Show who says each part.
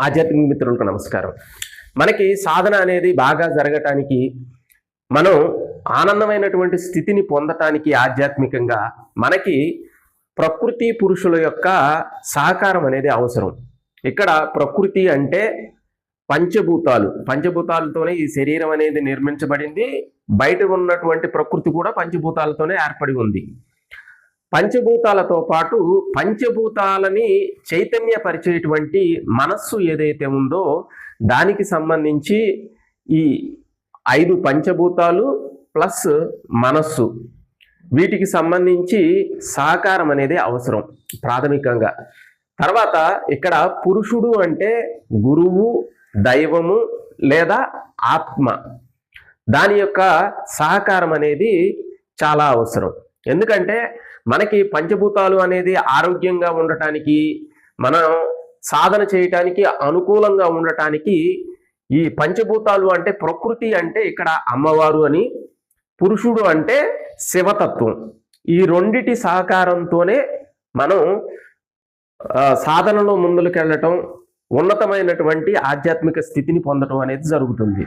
Speaker 1: ఆధ్యాత్మిక మిత్రులకు నమస్కారం. మనకి సాధన అనేది బాగా జరగటానికి మనం ఆనందమైనటువంటి స్థితిని పొందటానికి ఆధ్యాత్మికంగా మనకి ప్రకృతి పురుషుల యొక్క సహకారం అనేది అవసరం. ఇక్కడ ప్రకృతి అంటే పంచభూతాలు. పంచభూతాలతోనే ఈ శరీరం అనేది నిర్మించబడింది. బయట ఉన్నటువంటి ప్రకృతి కూడా పంచభూతాలతోనే ఏర్పడి ఉంది. పంచభూతాలతో పాటు పంచభూతాలని చైతన్యపరిచేటువంటి మనస్సు ఏదైతే ఉందో దానికి సంబంధించి ఈ ఐదు పంచభూతాలు ప్లస్ మనస్సు. వీటికి సంబంధించి సహకారం అనేది అవసరం ప్రాథమికంగా. తర్వాత ఇక్కడ పురుషుడు అంటే గురువు దైవము లేదా ఆత్మ. దాని యొక్క సహకారం అనేది చాలా అవసరం. ఎందుకంటే మనకి పంచభూతాలు అనేది ఆరోగ్యంగా ఉండటానికి మనం సాధన చేయటానికి అనుకూలంగా ఉండటానికి ఈ పంచభూతాలు అంటే ప్రకృతి అంటే ఇక్కడ అమ్మవారు అని పురుషుడు అంటే శివతత్వం. ఈ రెండిటి సహకారంతోనే మనం సాధనలో సాధనలో ముందుకెళ్ళటం ఉన్నతమైనటువంటి ఆధ్యాత్మిక స్థితిని పొందటం అనేది జరుగుతుంది.